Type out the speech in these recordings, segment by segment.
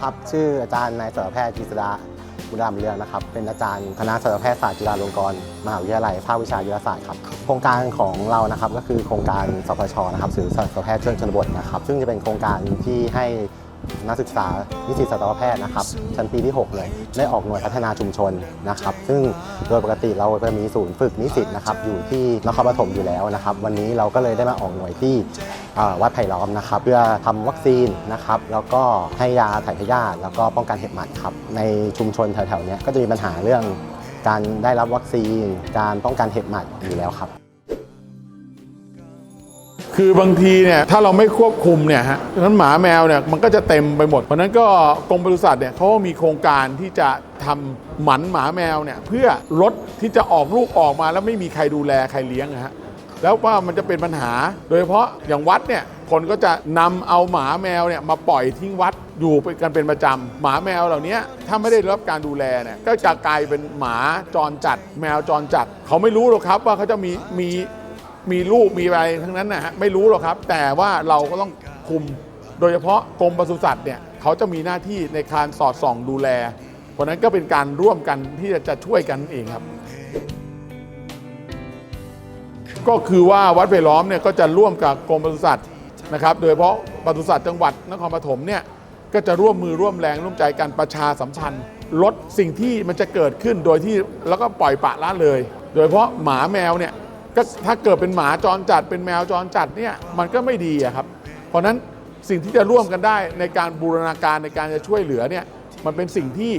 ครับ ชื่ออาจารย์นายสัตวแพทย์กฤษดาบุญรามเรืองนะครับ เป็นอาจารย์คณะสัตวแพทยศาสตร์จุฬาลงกรณ์มหาวิทยาลัยภาควิชายุรศาสตร์ครับ โครงการของเรานะครับก็คือโครงการสพชนะครับสื่อสัตวแพทย์เชิงชนบทนะครับ ซึ่งจะเป็นโครงการที่ให้ นักศึกษานิสิตสัตวแพทย์นะครับ ชั้นปีที่ 6 เลย ได้ออกหน่วยพัฒนาชุมชนนะครับ ซึ่งโดยปกติเราจะมีศูนย์ฝึกนิสิตนะครับอยู่ที่นครปฐมอยู่แล้วนะครับ วันนี้เราก็เลยได้มาออกหน่วยที่วัดไผ่ล้อมนะครับ เพื่อทำวัคซีนนะครับ แล้วก็ให้ยาถ่ายพยาธิแล้วก็ป้องกันเห็บหมัดครับ ในชุมชนแถวๆนี้ก็จะมีปัญหาเรื่องการได้รับวัคซีน การป้องกันเห็บหมัดอยู่แล้วครับ คือบางทีเนี่ยถ้าเราไม่ควบคุมเนี่ยฮะฉะนั้นหมาแมวเนี่ยมันก็จะเต็มไปหมด เพราะนั้นก็กรมปศุสัตว์เนี่ยเขาก็มีโครงการที่จะทำหมันหมาแมวเนี่ยเพื่อลดที่จะออกลูกออกมาแล้วไม่มีใครดูแลใครเลี้ยงนะฮะแล้วว่ามันจะเป็นปัญหา โดยเฉพาะอย่างวัดเนี่ยคนก็จะนำเอาหมาแมวเนี่ยมาปล่อยทิ้งวัดอยู่กันเป็นประจำหมาแมวเหล่านี้ถ้าไม่ได้รับการดูแลเนี่ยก็จะกลายเป็นหมาจรจัด แมวจรจัด เขาไม่รู้หรอกครับว่าเขาจะมีมี มีลูกมีอะไรทั้งนั้นนะฮะไม่รู้หรอกครับ แต่ว่าเราก็ต้องคุม โดยเฉพาะกรมปศุสัตว์เนี่ยเขาจะมีหน้าที่ในการสอดส่องดูแล เพราะนั้นก็เป็นการร่วมกันที่จะช่วยกันเองครับ ก็คือว่าวัดไผ่ล้อมเนี่ยก็จะร่วมกับกรมปศุสัตว์นะครับ โดยเฉพาะปศุสัตว์จังหวัดนครปฐมเนี่ยก็จะร่วมมือร่วมแรงร่วมใจกันประชาสัมพันธ์ลดสิ่งที่มันจะเกิดขึ้นโดยที่แล้วก็ปล่อยปะละเลย โดยเฉพาะหมาแมวเนี่ย ก็ถ้าเกิดเป็นหมาจรจัดเป็นแมวจรจัดเนี่ยมันก็ไม่ดีครับ เพราะนั้นสิ่งที่จะร่วมกันได้ในการบูรณาการในการจะช่วยเหลือเนี่ยมันเป็นสิ่งที่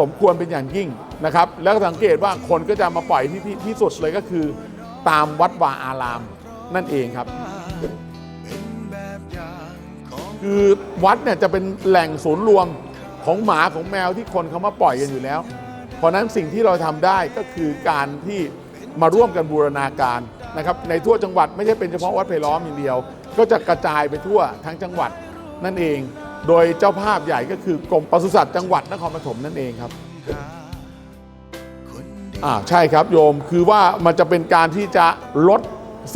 สมควรเป็นอย่างยิ่งนะครับ แล้วสังเกตว่าคนก็จะมาปล่อยที่ที่ที่สุดเลยก็คือ ตามวัดวาอาราม นั่นเองครับ คือวัดเนี่ยจะเป็นแหล่งศูนย์รวมของหมาของแมวที่คนเขามาปล่อยกันอยู่แล้ว เพราะฉะนั้นสิ่งที่เราทำได้ก็คือการที่ มาร่วมกันบูรณาการนะครับในทั่วจังหวัดไม่ใช่เป็นเฉพาะวัดไผ่ล้อมอย่างเดียว ก็จะกระจายไปทั่วทั้งจังหวัดนั่นเอง โดยเจ้าภาพใหญ่ก็คือกรมปศุสัตว์จังหวัดนครปฐมนั่นเองครับอ่าใช่ครับโยมคือว่ามันจะเป็นการที่จะลด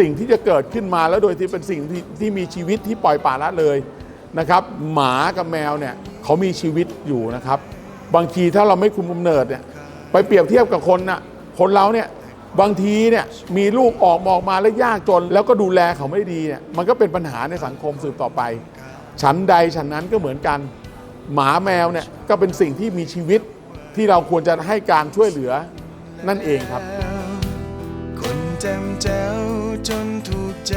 สิ่งที่จะเกิดขึ้นมาแล้วโดยที่เป็นสิ่งที่ที่มีชีวิตที่ปล่อยปละละเลยนะครับหมากับแมวเนี่ยเขามีชีวิตอยู่นะครับ บางทีถ้าเราไม่คุมกำเนิดเนี่ยไปเปรียบเทียบกับคนน่ะคนเราเนี่ย บางทีเนี่ยมีลูกออกมออกมาแล้วยากจน แล้วก็ดูแลเขาไม่ดีเนี่ยมันก็เป็นปัญหาในสังคมสืบต่อไป ฉันใดฉันนั้นก็เหมือนกัน หมาแมวเนี่ยก็เป็นสิ่งที่มีชีวิตที่เราควรจะให้การช่วยเหลือนั่นเองครับ คนแจ่มแจ้วจนถูกใจ